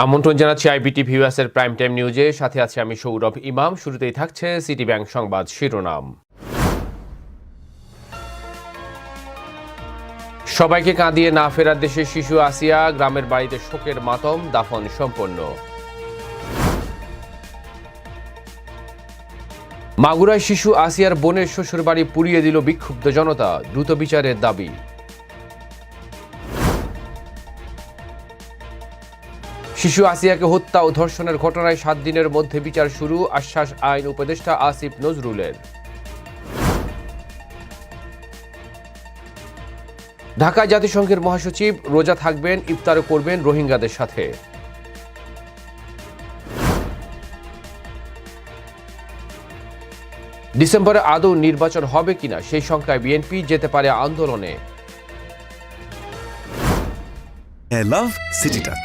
আমন্ত্রণ জানাচ্ছি আইবিটি ভিউয়ার্সের প্রাইম টাইম নিউজে সাথে আছে আমি সৌরভ ইমাম। শুরুতেই থাকছে সিটি ব্যাংক সংবাদ শিরোনাম। সবাইকে কাঁদিয়ে না ফেরার দেশে শিশু আসিয়া, গ্রামের বাড়িতে শোকের মাতম, দাফন সম্পন্ন। মাগুরায় শিশু আসিয়ার বোনের শ্বশুরবাড়ি পুড়িয়ে দিল বিক্ষুব্ধ জনতা, দ্রুত বিচারের দাবি। শিশু আসিয়াকে হত্যা ও ধর্ষণের ঘটনায় সাত দিনের মধ্যে বিচার শুরু, আশ্বাস আইন উপদেষ্টা আসিফ নজরুলের। ঢাকা জাতিসংঘের মহাসচিব রোজা থাকবেন ইফতারও করবেন রোহিঙ্গাদের সাথে। ডিসেম্বরে আদৌ নির্বাচন হবে কিনা সেই সংখ্যায় বিএনপি যেতে পারে আন্দোলনে। আই লাভ সিটি টাচ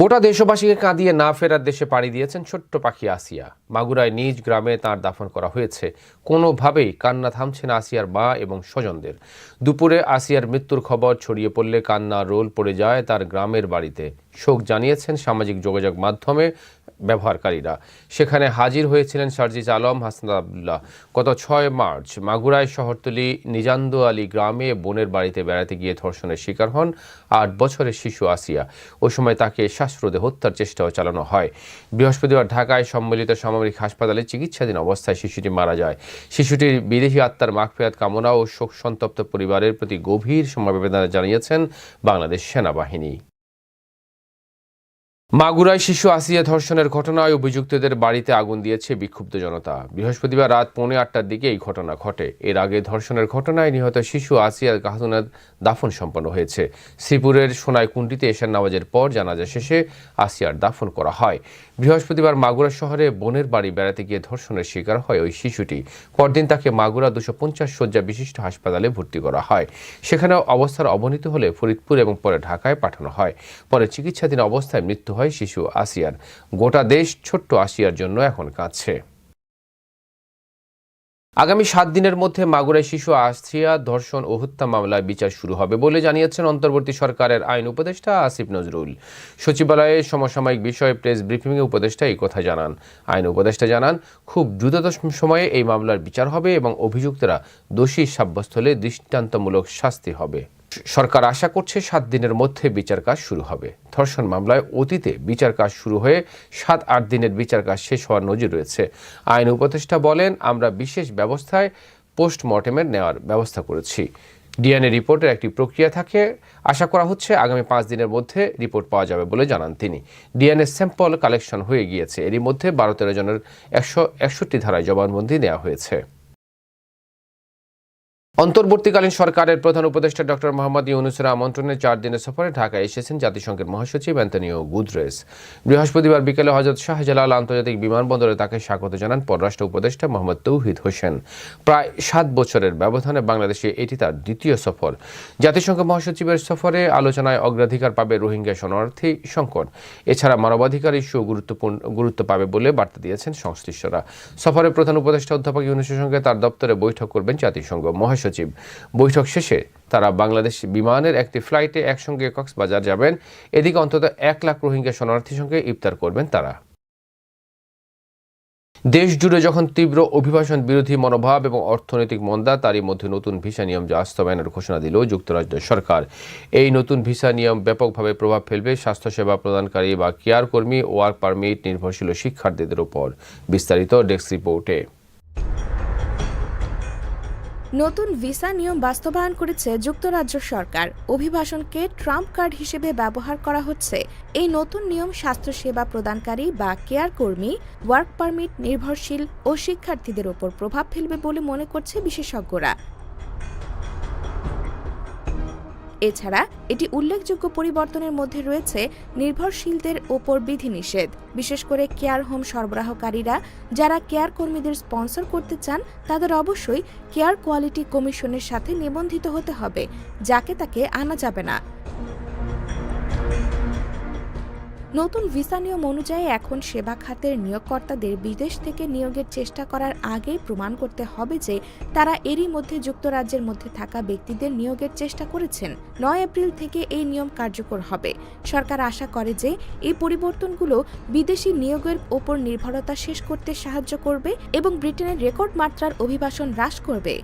গোটা দেশবাসীকে কাঁদিয়ে না ফেরার দেশে পাড়ি দিয়েছেন ছোট্ট পাখি আসিয়া। মাগুরায় নিজ গ্রামে তার দাফন করা হয়েছে। কোনোভাবেই কান্না থামছে না আসিয়ার মা এবং স্বজনদের। দুপুরে আসিয়ার মৃত্যুর খবর ছড়িয়ে পড়লে কান্না রোল পড়ে যায় তার গ্রামের বাড়িতে। শোক জানিয়েছেন সামাজিক যোগাযোগ মাধ্যমে ব্যবহারকারীরা। সেখানে হাজির হয়েছিলেন সার্জিজ আলম, হাসান আবদুল্লাহ। গত ছয় মার্চ মাগুরায় শহরতলি নিজান্দ আলী গ্রামে বোনের বাড়িতে বেড়াতে গিয়ে ধর্ষণের শিকার হন আট বছরের শিশু আসিয়া। ওই সময় তাকে শ্বাসরোধে হত্যার চেষ্টাও চালানো হয়। বৃহস্পতিবার ঢাকায় সম্মিলিত সামরিক হাসপাতালে চিকিৎসাধীন অবস্থায় শিশুটি মারা যায়। শিশুটির বিদেশি আত্মার মাগফিরাত কামনা ও শোক সন্তপ্ত পরিবারের প্রতি গভীর সমবেদনা জানিয়েছেন বাংলাদেশ সেনাবাহিনী। মাগুরায় শিশু আসিয়া ধর্ষণের ঘটনায় অভিযুক্তদের বাড়িতে আগুন দিয়েছে বিক্ষুব্ধ জনতা। বৃহস্পতিবার রাত পৌনে আটটার দিকে এই ঘটনা ঘটে। এর আগে ধর্ষণের ঘটনায় নিহত শিশু আসিয়া গাহতুনের দাফন সম্পন্ন হয়েছে। শ্রীপুরের সোনাই কুণ্ডিতে এশার নামাজের পর জানাজা শেষে আসিয়ার দাফন করা হয়। বৃহস্পতিবার মাগুরা শহরে বোনের বাড়ি বেড়াতে গিয়ে ধর্ষণের শিকার হয় ওই শিশুটি। পরদিন তাকে মাগুরা দুশো পঞ্চাশ শয্যা বিশিষ্ট হাসপাতালে ভর্তি করা হয়। সেখানেও অবস্থার অবনতি হলে ফরিদপুর এবং পরে ঢাকায় পাঠানো হয়। পরে চিকিৎসাধীন অবস্থায় মৃত্যু হয় শিশু আসিয়ার। গোটা দেশ ছোট্ট আসিয়ার জন্য এখন কাঁদছে। আগামী সাত দিনের মধ্যে মাগুরায় শিশু আসিয়া ধর্ষণ ও হত্যা মামলায় বিচার শুরু হবে বলে জানিয়েছেন অন্তর্বর্তী সরকারের আইন উপদেষ্টা আসিফ নজরুল। সচিবালয়ে সমসাময়িক বিষয়ে প্রেস ব্রিফিংয়ে উপদেষ্টা এই কথা জানান। আইন উপদেষ্টা জানান, খুব দ্রুততম সময়ে এই মামলার বিচার হবে এবং অভিযুক্তরা দোষী সাব্যস্ত হলে দৃষ্টান্তমূলক শাস্তি হবে। সরকার আশা করছে সাত দিনের মধ্যে বিচার কাজ শুরু হবে। ধর্ষণ মামলায় অতীতে বিচার কাজ শুরু হয়ে সাত, আট দিনের বিচার কাজ শেষ হওয়ার নজির রয়েছে। আইন উপদেষ্টা বলেন, আমরা বিশেষ ব্যবস্থায় পোস্টমর্টেমের নেওয়ার ব্যবস্থা করেছি। ডিএনএ রিপোর্টের একটি প্রক্রিয়া থাকে। আশা করা হচ্ছে আগামী পাঁচ দিনের মধ্যে রিপোর্ট পাওয়া যাবে বলে জানান তিনি। ডিএনএ স্যাম্পল কালেকশন হয়ে গিয়েছে। এরই মধ্যে বারো তেরো জনের একশো একষট্টি ধারায় জবানবন্দি নেওয়া হয়েছে। অন্তর্বর্তীকালীন সরকারের প্রধান উপদেষ্টা ডক্টর মোহাম্মদ ইউনুসের আমন্ত্রণে চার দিনের সফরে ঢাকায় এসেছেন জাতিসংঘের মহাসচিব অ্যান্তনিও গুদরেস বৃহস্পতিবার বিকেলে হজরত শাহজালাল আন্তর্জাতিক বিমানবন্দরে তাকে স্বাগত জানান পররাষ্ট্র উপদেষ্টা মোহাম্মদ তৌহিদ হোসেন। প্রায় সাত বছরের ব্যবধানে বাংলাদেশে এটি তার দ্বিতীয় সফর। জাতিসংঘ মহাসচিবের সফরে আলোচনায় অগ্রাধিকার পাবে রোহিঙ্গা শরণার্থী সংকট। এছাড়া মানবাধিকার ইস্যু গুরুত্বপূর্ণ গুরুত্ব পাবে বলে বার্তা দিয়েছেন সংশ্লিষ্টরা। সফরে প্রধান উপদেষ্টা অধ্যাপক ইউনুসের সঙ্গে তার দপ্তরে বৈঠক করবেন জাতিসংঘ মহাসচিব। বৈঠক শেষে তারা বাংলাদেশ বিমানের একটি ফ্লাইটে একসঙ্গে কক্সবাজার যাবেন। এদিকে অন্তত এক লাখ রোহিঙ্গা শরণার্থীর সঙ্গে ইফতার করবেন তারা। দেশ জুড়ে যখন তীব্র অভিবাসন বিরোধী মনোভাব এবং অর্থনৈতিক মন্দা, তারই মধ্যে নতুন ভিসা নিয়ম বাস্তবায়নের ঘোষণা দিল যুক্তরাজ্য সরকার। এই নতুন ভিসা নিয়ম ব্যাপকভাবে প্রভাব ফেলবে স্বাস্থ্যসেবা প্রদানকারী বা কেয়ার কর্মী, ওয়ার্ক পারমিট, নির্ভরশীল শিক্ষার্থীদের উপর। বিস্তারিত ডেস্ক রিপোর্টে। নতুন ভিসা নিয়ম বাস্তবায়ন করেছে যুক্তরাজ্য সরকার। অভিবাসনকে ট্রাম্প কার্ড হিসেবে ব্যবহার করা হচ্ছে। এই নতুন নিয়ম স্বাস্থ্যসেবা প্রদানকারী বা কেয়ার কর্মী, ওয়ার্ক পারমিট নির্ভরশীল ও শিক্ষার্থীদের ওপর প্রভাব ফেলবে বলে মনে করছে বিশেষজ্ঞরা। এছাড়া এটি উল্লেখযোগ্য পরিবর্তনের মধ্যে রয়েছে নির্ভরশীলদের ওপর বিধিনিষেধ, বিশেষ করে কেয়ার হোম সরবরাহকারীরা যারা কেয়ার কর্মীদের স্পন্সর করতে চান, তাদের অবশ্যই কেয়ার কোয়ালিটি কমিশনের সাথে নিবন্ধিত হতে হবে, যাকে তাকে আনা যাবে না। নতুন ভিসা নিয়ম অনুযায়ী এখন সেবা খাতের নিয়োগকর্তাদের বিদেশ থেকে নিয়োগের চেষ্টা করার আগেই প্রমাণ করতে হবে যে তারা এরই মধ্যে যুক্তরাজ্যের মধ্যে থাকা ব্যক্তিদের নিয়োগের চেষ্টা করেছেন। নয় এপ্রিল থেকে এই নিয়ম কার্যকর হবে। সরকার আশা করে যে এই পরিবর্তনগুলো বিদেশি নিয়োগের ওপর নির্ভরতা শেষ করতে সাহায্য করবে এবং ব্রিটেনের রেকর্ড মাত্রার অভিবাসন হ্রাস করবে।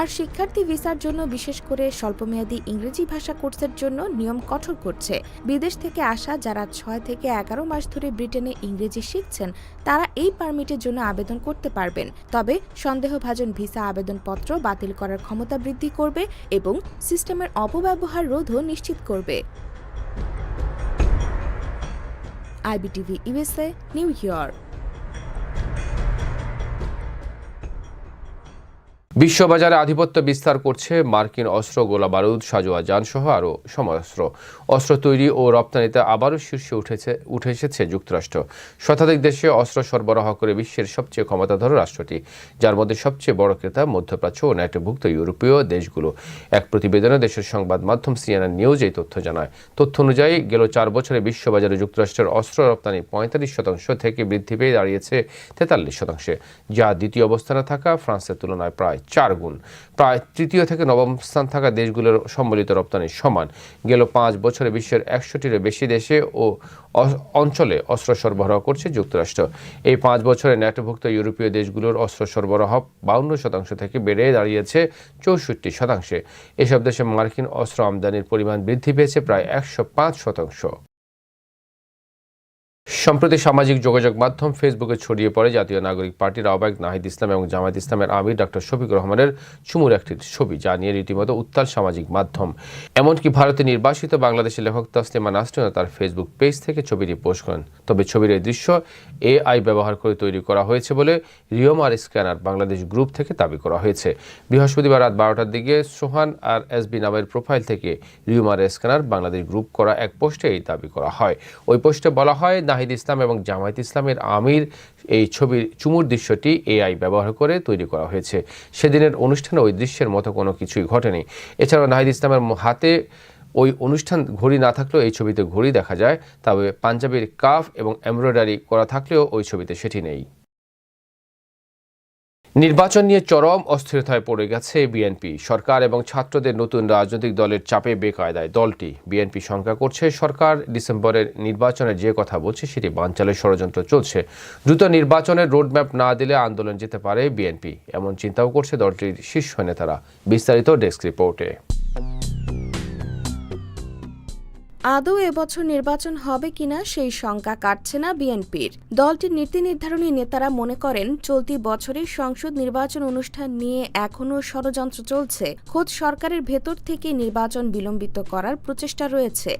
আর শিক্ষার্থী ভিসার জন্য বিশেষ করে স্বল্পমেয়াদী ইংরেজি ভাষা কোর্সের জন্য নিয়ম কঠোর করছে। বিদেশ থেকে আসা যারা ছয় থেকে এগারো মাস ধরে ব্রিটেনে ইংরেজি শিখছেন, তারা এই পারমিটের জন্য আবেদন করতে পারবেন। তবে সন্দেহভাজন ভিসা আবেদনপত্র বাতিল করার ক্ষমতা বৃদ্ধি করবে এবং সিস্টেমের অপব্যবহার রোধও নিশ্চিত করবে। IBTV USA New York. বিশ্ববাজারে আধিপত্য বিস্তার করছে মার্কিন অস্ত্র গোলা বারুদ, সাজোয়া যান সহ আরও সমরাস্ত্র অস্ত্র তৈরি ও রপ্তানিতে আবারও শীর্ষে উঠেছে, উঠে এসেছে যুক্তরাষ্ট্র। শতাধিক দেশে অস্ত্র সরবরাহ করে বিশ্বের সবচেয়ে ক্ষমতাধর রাষ্ট্রটি, যার মধ্যে সবচেয়ে বড় ক্রেতা মধ্যপ্রাচ্য ও ন্যাটোভুক্ত ইউরোপীয় দেশগুলো। এক প্রতিবেদনে দেশের সংবাদ মাধ্যম সিএনএন নিউজ এই তথ্য জানায়। তথ্য অনুযায়ী, গেল চার বছরে বিশ্ববাজারে যুক্তরাষ্ট্রের অস্ত্র রপ্তানি পঁয়তাল্লিশ শতাংশ থেকে বৃদ্ধি পেয়ে দাঁড়িয়েছে তেতাল্লিশ শতাংশে। যা দ্বিতীয় অবস্থানে থাকা ফ্রান্সের তুলনায় প্রায় চার গুণ। প্রায় তৃতীয় থেকে নবম স্থান থাকা দেশগুলোর সম্মিলিত রপ্তানির সমান। গেল পাঁচ বছরে বিশ্বের একশোটিরও বেশি দেশে ও অঞ্চলে অস্ত্র সরবরাহ করছে যুক্তরাষ্ট্র। এই পাঁচ বছরে ন্যাটোভুক্ত ইউরোপীয় দেশগুলোর অস্ত্র সরবরাহ বাউন্ন শতাংশ থেকে বেড়ে দাঁড়িয়েছে চৌষট্টি শতাংশে। এসব দেশে মার্কিন অস্ত্র আমদানির পরিমাণ বৃদ্ধি পেয়েছে প্রায় একশো পাঁচ শতাংশ। সম্প্রতি সামাজিক যোগাযোগ মাধ্যম ফেসবুকে ছড়িয়ে পড়ে জাতীয় নাগরিক পার্টির আহ্বায়ক নাহিদ ইসলাম এবং জামায়াত ইসলামের আমির ডক্টর শফিক রহমানের চুমুর একটি ছবি, যা নিয়ে রীতিমতো উত্তাল সামাজিক মাধ্যম। এমনকি ভারতে নির্বাসিত বাংলাদেশের লেখক তাসলিমা নাসরিনও তার ফেসবুক পেজ থেকে ছবিটি পোস্ট করেন। তবে ছবির এই দৃশ্য এআই ব্যবহার করে তৈরি করা হয়েছে বলে রিওমার স্ক্যানার বাংলাদেশ গ্রুপ থেকে দাবি করা হয়েছে। বৃহস্পতিবার রাত বারোটার দিকে সোহান আর এসবি নামের প্রোফাইল থেকে রিওমার স্ক্যানার বাংলাদেশ গ্রুপ করা এক পোস্টে এই দাবি করা হয়। ওই পোস্টে বলা হয়, নাহিদ ইসলাম এবং জামায়াত ইসলামের আমির এই ছবির চুমুর দৃশ্যটি এআই ব্যবহার করে তৈরি করা হয়েছে। সেদিনের অনুষ্ঠানে ওই দৃশ্যের মতো কোনো কিছুই ঘটেনি। এছাড়াও নাহিদ ইসলামের হাতে ওই অনুষ্ঠান ঘড়ি না থাকলেও এই ছবিতে ঘড়ি দেখা যায়, তবে পাঞ্জাবির কাফ এবং এমব্রয়ডারি করা থাকলেও ওই ছবিতে সেটি নেই। নির্বাচন নিয়ে চরম অস্থিরতায় পড়ে গেছে বিএনপি। সরকার এবং ছাত্রদের নতুন রাজনৈতিক দলের চাপে বেকায়দায় দলটি। বিএনপি শঙ্কা করছে, সরকার ডিসেম্বরের নির্বাচনে যে কথা বলছে সেটি বানচালের ষড়যন্ত্র চলছে। দ্রুত নির্বাচনের রোডম্যাপ না দিলে আন্দোলন যেতে পারে বিএনপি। এমন চিন্তাও করছে দলটির শীর্ষ নেতারা। বিস্তারিত ডেস্ক রিপোর্টে। আদৌ এবছর নির্বাচন হবে কিনা সেই শঙ্কা কাটছে না বিএনপির। দলটির নীতি নির্ধারণী নেতারা মনে করেন, চলতি বছরের সংসদ নির্বাচন অনুষ্ঠান নিয়ে এখনও ষড়যন্ত্র চলছে। খোদ সরকারের ভেতর থেকে নির্বাচন বিলম্বিত করার প্রচেষ্টা রয়েছে।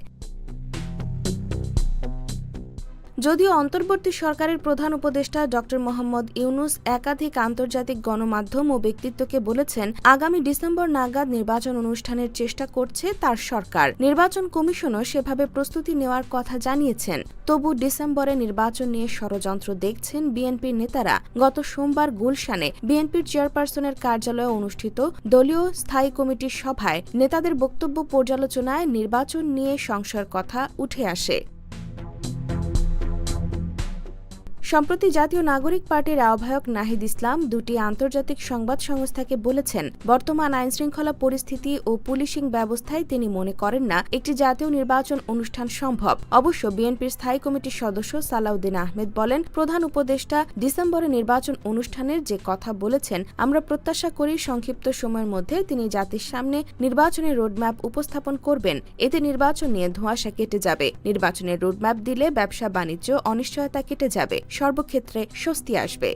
যদিও অন্তর্বর্তী সরকারের প্রধান উপদেষ্টা ড মোহাম্মদ ইউনুস একাধিক আন্তর্জাতিক গণমাধ্যম ও ব্যক্তিত্বকে বলেছেন, আগামী ডিসেম্বর নাগাদ নির্বাচন অনুষ্ঠানের চেষ্টা করছে তার সরকার। নির্বাচন কমিশনও সেভাবে প্রস্তুতি নেওয়ার কথা জানিয়েছেন। তবু ডিসেম্বরে নির্বাচন নিয়ে ষড়যন্ত্র দেখছেন বিএনপির নেতারা। গত সোমবার গুলশানে বিএনপির চেয়ারপারসনের কার্যালয়ে অনুষ্ঠিত দলীয় স্থায়ী কমিটির সভায় নেতাদের বক্তব্য পর্যালোচনায় নির্বাচন নিয়ে সংশয়ের কথা উঠে আসে। সম্প্রতি জাতীয় নাগরিক পার্টির আহ্বায়ক নাহিদ ইসলাম দুটি আন্তর্জাতিক সংবাদ সংস্থাকে বলেছেন, বর্তমান আইনশৃঙ্খলা পরিস্থিতি ও পুলিশিং ব্যবস্থায় তিনি মনে করেন না একটি জাতীয় নির্বাচন অনুষ্ঠান সম্ভব। অবশ্য বিএনপির স্থায়ী কমিটির সদস্য সালাউদ্দিন আহমেদ বলেন, প্রধান উপদেষ্টা ডিসেম্বরে নির্বাচন অনুষ্ঠানের যে কথা বলেছেন, আমরা প্রত্যাশা করি সংক্ষিপ্ত সময়ের মধ্যে তিনি জাতির সামনে নির্বাচনের রোডম্যাপ উপস্থাপন করবেন। এতে নির্বাচন নিয়ে ধোঁয়াশা কেটে যাবে। নির্বাচনের রোডম্যাপ দিলে ব্যবসা বাণিজ্য অনিশ্চয়তা কেটে যাবে। সর্বক্ষেত্রে স্বস্তি আসবে।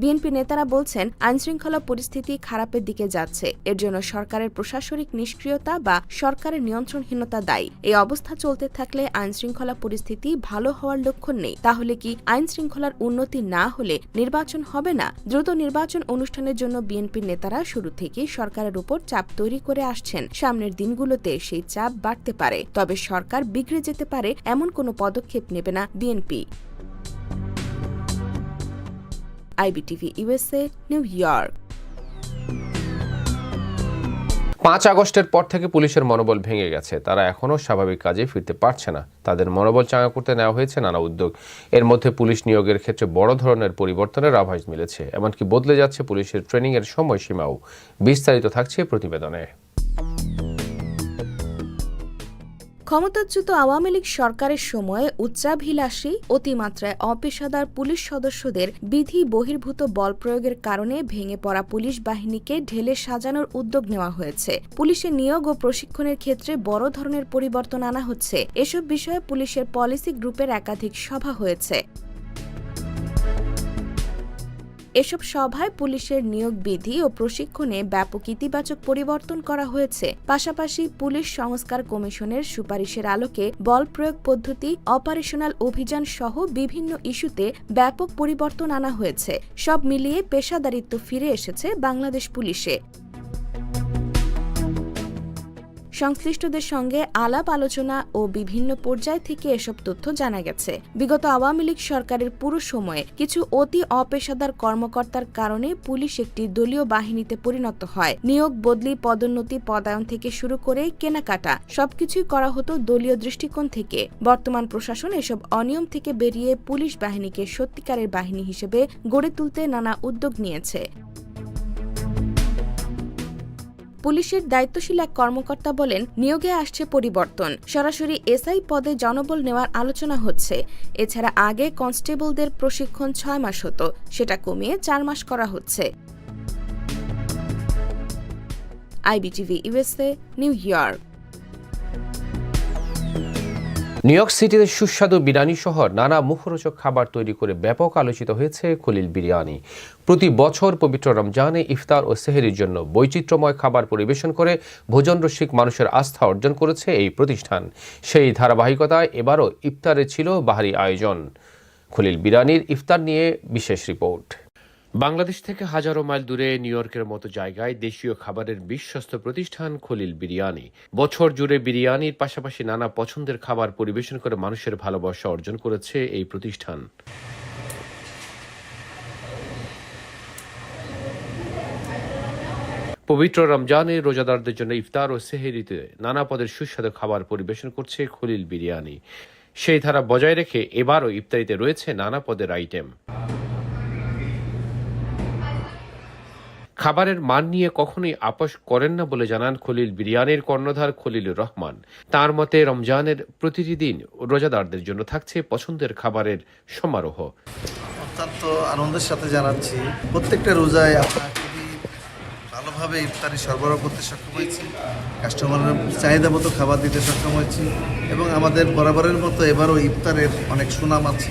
বিএনপি নেতারা বলছেন, আইনশৃঙ্খলা পরিস্থিতি খারাপের দিকে যাচ্ছে। এর জন্য সরকারের প্রশাসনিক নিষ্ক্রিয়তা বা সরকারের নিয়ন্ত্রণহীনতা দায়ী। এই অবস্থা চলতে থাকলে আইনশৃঙ্খলা পরিস্থিতি ভালো হওয়ার লক্ষণ নেই। তাহলে কি আইনশৃঙ্খলার উন্নতি না হলে নির্বাচন হবে না? দ্রুত নির্বাচন অনুষ্ঠানের জন্য বিএনপির নেতারা শুরু থেকেই সরকারের উপর চাপ তৈরি করে আসছেন। সামনের দিনগুলোতে সেই চাপ বাড়তে পারে। তবে সরকার বিগড়ে যেতে পারে এমন কোনো পদক্ষেপ নেবে না BNP. IBTV USA, New York. পাঁচ আগস্টের পর থেকে পুলিশের মনোবল ভেঙে গেছে। তারা এখনও স্বাভাবিক কাজে ফিরতে পারছে না। তাদের মনোবল চাঙা করতে নেওয়া হয়েছে নানা উদ্যোগ। এর মধ্যে পুলিশ নিয়োগের ক্ষেত্রে বড় ধরনের পরিবর্তনের আভাস মিলেছে। এমনকি বদলে যাচ্ছে পুলিশের ট্রেনিংয়ের সময়সীমাও। বিস্তারিত থাকছে প্রতিবেদনে। ক্ষমতাচ্যুত আওয়ামী লীগ সরকারের সময়ে উচ্চাভিলাষী, অতিমাত্রায় অপেশাদার পুলিশ সদস্যদের বিধি বহির্ভূত বল প্রয়োগের কারণে ভেঙে পড়া পুলিশ বাহিনীকে ঢেলে সাজানোর উদ্যোগ নেওয়া হয়েছে। পুলিশের নিয়োগ ও প্রশিক্ষণের ক্ষেত্রে বড় ধরনের পরিবর্তন আনা হচ্ছে। এসব বিষয়ে পুলিশের পলিসি গ্রুপের একাধিক সভা হয়েছে। এসব সভায় পুলিশের নিয়োগ বিধি ও প্রশিক্ষণে ব্যাপক ইতিবাচক পরিবর্তন করা হয়েছে। পাশাপাশি পুলিশ সংস্কার কমিশনের সুপারিশের আলোকে বল প্রয়োগ পদ্ধতি, অপারেশনাল অভিযান সহ বিভিন্ন ইস্যুতে ব্যাপক পরিবর্তন আনা হয়েছে। সব মিলিয়ে পেশাদারিত্ব ফিরে এসেছে বাংলাদেশ পুলিশে। সংশ্লিষ্টদের সঙ্গে আলাপ আলোচনা ও বিভিন্ন পর্যায় থেকে এসব তথ্য জানা গেছে। বিগত আওয়ামী লীগ সরকারের পুরো সময়ে কিছু অতি অপেশাদার কর্মকর্তার কারণে পুলিশ একটি দলীয় বাহিনীতে পরিণত হয়। নিয়োগ, বদলি, পদোন্নতি, পদায়ন থেকে শুরু করে কেনাকাটা সবকিছুই করা হতো দলীয় দৃষ্টিকোণ থেকে। বর্তমান প্রশাসন এসব অনিয়ম থেকে বেরিয়ে পুলিশ বাহিনীকে সত্যিকারের বাহিনী হিসেবে গড়ে তুলতে নানা উদ্যোগ নিয়েছে। পুলিশের দায়িত্বশীল এক কর্মকর্তা বলেন, নিয়োগে আসছে পরিবর্তন। সরাসরি এসআই পদে জনবল নেওয়ার আলোচনা হচ্ছে। এছাড়া আগে কনস্টেবলদের প্রশিক্ষণ ছয় মাস হতো। সেটা কমিয়ে চার মাস করা হচ্ছে। IBTV USA New York. New York সিটিতে সুস্বাদু বিরিয়ানি সহ নানা মুখরোচক খাবার তৈরি করে ব্যাপক আলোচিত হয়েছে খলিল বিরিয়ানি। প্রতি বছর পবিত্র রমজানে ইফতার ও সেহেরির জন্য বৈচিত্র্যময় খাবার পরিবেশন করে ভোজন রসিক মানুষের আস্থা অর্জন করেছে এই প্রতিষ্ঠান। সেই ধারাবাহিকতায় এবারও ইফতারে ছিল বাহারি আয়োজন। খলিল বিরিয়ানির ইফতার নিয়ে বিশেষ রিপোর্ট। বাংলাদেশ থেকে হাজারো মাইল দূরে নিউ ইয়র্কের মতো জায়গায় দেশীয় খাবারের বিশ্বস্ত প্রতিষ্ঠান খলিল বিরিয়ানি। বছর জুড়ে বিরিয়ানির পাশাপাশি নানা পছন্দের খাবার পরিবেশন করে মানুষের ভালোবাসা অর্জন করেছে এই প্রতিষ্ঠান। পবিত্র রমজানে রোজাদারদের জন্য ইফতার ও সেহেরিতে নানা পদের সুস্বাদু খাবার পরিবেশন করছে খলিল বিরিয়ানি। সেই ধারা বজায় রেখে এবারও ইফতারিতে রয়েছে নানা পদের আইটেম। খাবারের মান নিয়ে কখনোই আপোষ করেন না বলে জানান খলিল বিরিয়ানির কর্ণধার খলিলুর রহমান। তার মতে, রমজানের প্রতিটি দিন রোজাদারদের জন্য থাকছে পছন্দের খাবারের সমারোহ। অত্যন্ত আনন্দের সাথে জানাচ্ছি, প্রত্যেকটা রোজায় আমরা ভালোভাবে ইফতারি সরবরাহ করতে সক্ষম হয়েছি, কাস্টমারের চাহিদা মতো খাবার দিতে সক্ষম হয়েছি এবং আমাদের বরাবরের মতো এবারও ইফতারের অনেক সুনাম আছে।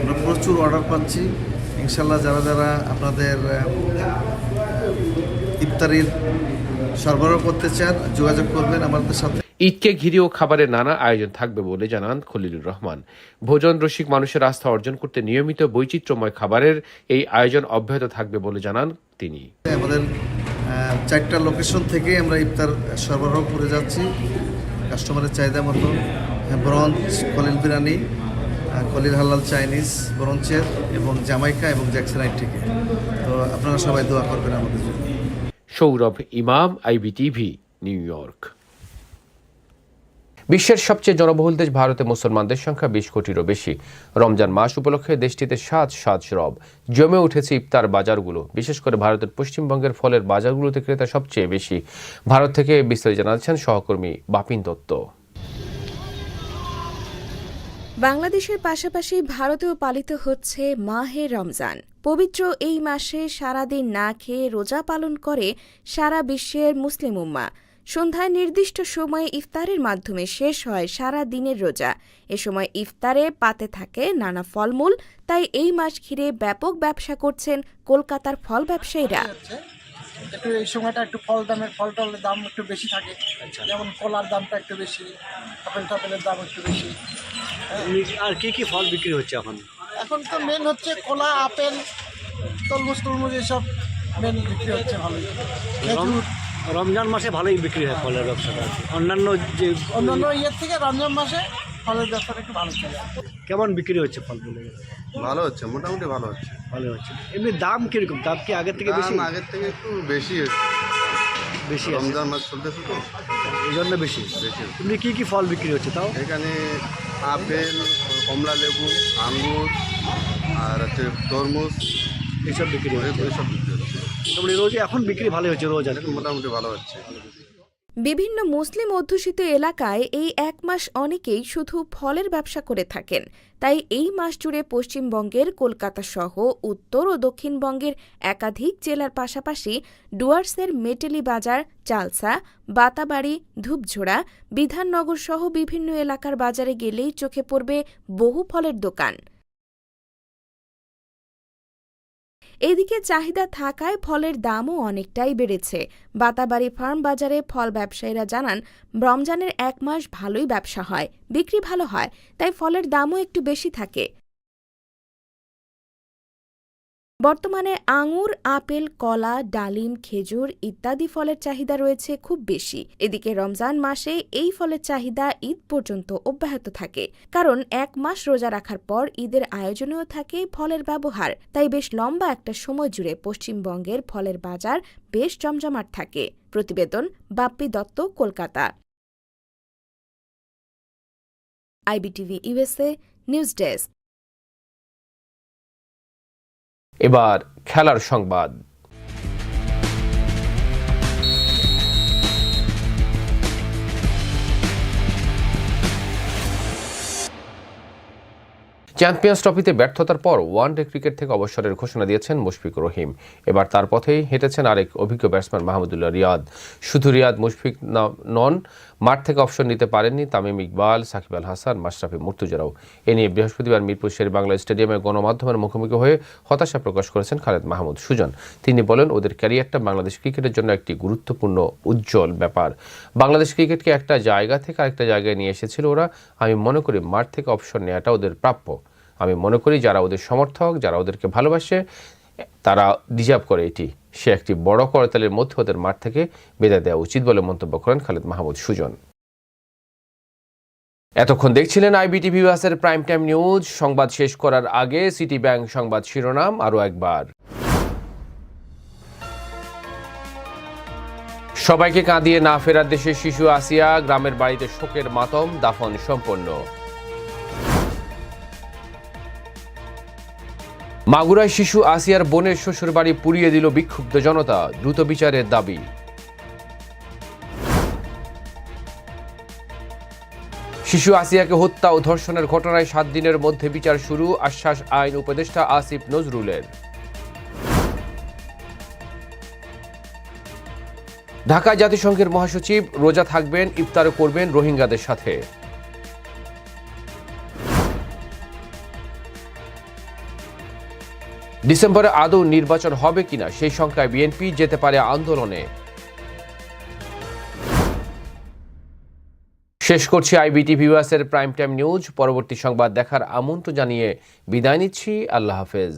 আমরা প্রচুর অর্ডার পাচ্ছি। ইনশাল্লাহ যারা যারা আপনাদের ইফতারির সরবরাহ করতে চান যোগাযোগ করবেন আমাদের সাথে। ঈদকে ঘিরেও খাবারের নানা আয়োজন থাকবে বলে জানান খলিলুর রহমান। ভোজন রসিক মানুষের আস্থা অর্জন করতে নিয়মিত বৈচিত্র্যময় খাবারের এই আয়োজন অব্যাহত থাকবে বলে জানান তিনি। আমাদের চারটা লোকেশন থেকে আমরা ইফতার সরবরাহ করে যাচ্ছি। কাস্টমারের চাহিদা মতো ব্রঞ্চ কলিল বিরিয়ানি কলিল হালাল চাইনিজ ব্রঞ্চের এবং জামাইকা এবং জ্যাকসনাইট থেকে। তো আপনারা সবাই দোয়া করবেন আমাদের জন্য। সৌরভ ইমাম, আইবিটিভি, নিউ ইয়র্ক। বিশ্বের সবচেয়ে জনবহুল দেশ ভারতে মুসলমানদের সংখ্যা বিশ কোটিরও বেশি। রমজান মাস উপলক্ষে দেশটিতে সাত সাত রব জমে উঠেছে ইফতার বাজারগুলো। বিশেষ করে ভারতের পশ্চিমবঙ্গের ফলের বাজারগুলোতে ক্রেতা সবচেয়ে বেশি। ভারত থেকে বিস্তারিত জানাচ্ছেন সহকর্মী বাপিন দত্ত। বাংলাদেশের পাশাপাশি ভারতেও পালিত হচ্ছে মাহে রমজান। পবিত্র এই মাসে সারাদিন না খেয়ে রোজা পালন করে সারা বিশ্বের মুসলিম উম্মা। সন্ধ্যায় নির্দিষ্ট সময়ে ইফতারের মাধ্যমে শেষ হয় সারা দিনের রোজা। এ সময় ইফতারে পাতে থাকে নানা ফলমূল তাই এই মাস ঘিরে ব্যাপক ব্যবসা করছেন কলকাতার ফল ব্যবসায়ীরা। একটু এই সময়টা একটু ফল দামের ফল টলের দাম একটু বেশি থাকে। যেমন কলার দামটা একটু বেশি আপেল টাপেলের দাম একটু বেশি। আর কি কি ফল বিক্রি হচ্ছে এখন? এখন তো মেন হচ্ছে কলা আপেল তরমুজ তরমুজ এসব মেন বিক্রি হচ্ছে ভালোই। খেজুর। রমজান মাসে ভালোই বিক্রি হয় ফলের ব্যবসাটা অন্যান্য যে অন্যান্য ইয়ের থেকে রমজান মাসে ফলের ব্যবসাটা একটু ভালো চলে। কেমন বিক্রি হচ্ছে ফলগুলো? ভালো হচ্ছে মোটামুটি ভালো হচ্ছে। ভালো হচ্ছে। এমনি দাম কীরকম? দাম কি আগের থেকে বেশি? আগের থেকে একটু বেশি হচ্ছে। বেশি রমজান মাস চলতেছে তো। এই জন্য বেশি। বেশি এমনি কি কি ফল বিক্রি হচ্ছে তাও? এখানে আপেল কমলা লেবু আঙ্গুর আর হচ্ছে তরমুজ এইসব বিক্রি হচ্ছে। এইসব বিক্রি হচ্ছে। মোটামুটি রোজ এখন বিক্রি ভালো হচ্ছে রোজ আর এখন মোটামুটি ভালো হচ্ছে। বিভিন্ন মুসলিম অধ্যুষিত এলাকায় এই এক মাস অনেকেই শুধু ফলের ব্যবসা করে থাকেন। তাই এই মাস জুড়ে পশ্চিমবঙ্গের কলকাতা সহ উত্তর ও দক্ষিণবঙ্গের একাধিক জেলার পাশাপাশি ডুয়ার্সের মেটেলি বাজার, চালসা, বাতাবাড়ি, ধূপঝোড়া, বিধাননগর সহ বিভিন্ন এলাকার বাজারে গেলেই চোখে পড়বে বহু ফলের দোকান। এদিকে চাহিদা থাকায় ফলের দামও অনেকটাই বেড়েছে। বাতাবাড়ি ফার্ম বাজারে ফল ব্যবসায়ীরা জানান, রমজানের এক মাস ভালোই ব্যবসা হয়, বিক্রি ভালো হয়, তাই ফলের দামও একটু বেশি থাকে। বর্তমানে আঙুর, আপেল, কলা, ডালিম, খেজুর ইত্যাদি ফলের চাহিদা রয়েছে খুব বেশি। এদিকে রমজান মাসে এই ফলের চাহিদা ঈদ পর্যন্ত অব্যাহত থাকে। কারণ এক মাস রোজা রাখার পর ঈদের আয়োজনেও থাকে ফলের ব্যবহার। তাই বেশ লম্বা একটা সময় জুড়ে পশ্চিমবঙ্গের ফলের বাজার বেশ জমজমাট থাকে। প্রতিবেদন Bappi Dutta, Kolkata. IBTV USA news desk. এবার খেলার সংবাদ। চ্যাম্পিয়ন্স ট্রফিতে ব্যর্থতার পর ওয়ানডে ক্রিকেট থেকে অবসরের ঘোষণা দিয়েছেন মুশফিকুর রহিম। এবার তার পথেই হেঁটেছেন আরেক অভিজ্ঞ ব্যাটসম্যান মাহমুদুল্লাহ রিয়াদ। শুধু রিয়াদ মুশফিক নন, মাঠ থেকে অবসর নিতে পারেননি তামিম ইকবাল, সাকিব আল হাসান, মাশরাফি মুর্তুজারাও। এ নিয়ে বৃহস্পতিবার মিরপুর শের বাংলা স্টেডিয়ামে গণমাধ্যমের মুখোমুখি হয়ে হতাশা প্রকাশ করেছেন খালেদ মাহমুদ সুজন। তিনি বলেন, ওদের ক্যারিয়ারটা বাংলাদেশ ক্রিকেটের জন্য একটি গুরুত্বপূর্ণ, উজ্জ্বল ব্যাপার। বাংলাদেশ ক্রিকেটকে একটা জায়গা থেকে আরেকটা জায়গায় নিয়ে এসেছিল ওরা। আমি মনে করি মাঠ থেকে অবসর নেওয়াটা ওদের প্রাপ্য। আমি মনে করি যারা ওদের সমর্থক, যারা ওদেরকে ভালোবাসে, তারা ডিজার্ভ করে এটি। সে একটি বড় করতালের মধ্যে ওদের মাঠ থেকে বিদায় দেওয়া উচিত বলে মন্তব্য করেন খালেদ মাহমুদ সুজন। এতক্ষণ দেখছিলেন আইবিটিভি বাসের প্রাইম টাইম নিউজ সংবাদ শেষ করার আগে সিটি ব্যাংক সংবাদ শিরোনাম আরও একবার। সবাইকে কাঁদিয়ে না ফেরার দেশে শিশু আসিয়া, গ্রামের বাড়িতে শোকের মাতম, দাফন সম্পন্ন। মাগুরায় শিশু আসিয়ার বোনের শ্বশুরবাড়ি পুড়িয়ে দিল বিক্ষুব্ধ জনতা, দ্রুত বিচারের দাবি। শিশু আসিয়াকে হত্যা ও ধর্ষণের ঘটনায় সাত দিনের মধ্যে বিচার শুরু, আশ্বাস আইন উপদেষ্টা আসিফ নজরুলের। ঢাকা জাতিসংঘের মহাসচিব রোজা থাকবেন ইফতারও করবেন রোহিঙ্গাদের সাথে। ডিসেম্বরে আদৌ নির্বাচন হবে কিনা সেই সংখ্যায় বিএনপি যেতে পারে আন্দোলনে। শেষ করছি আইবিটি ভিউয়ার্সের প্রাইম টাইম নিউজ। পরবর্তী সংবাদ দেখার আমন্ত্রণ জানিয়ে বিদায় নিচ্ছি। আল্লাহ হাফেজ।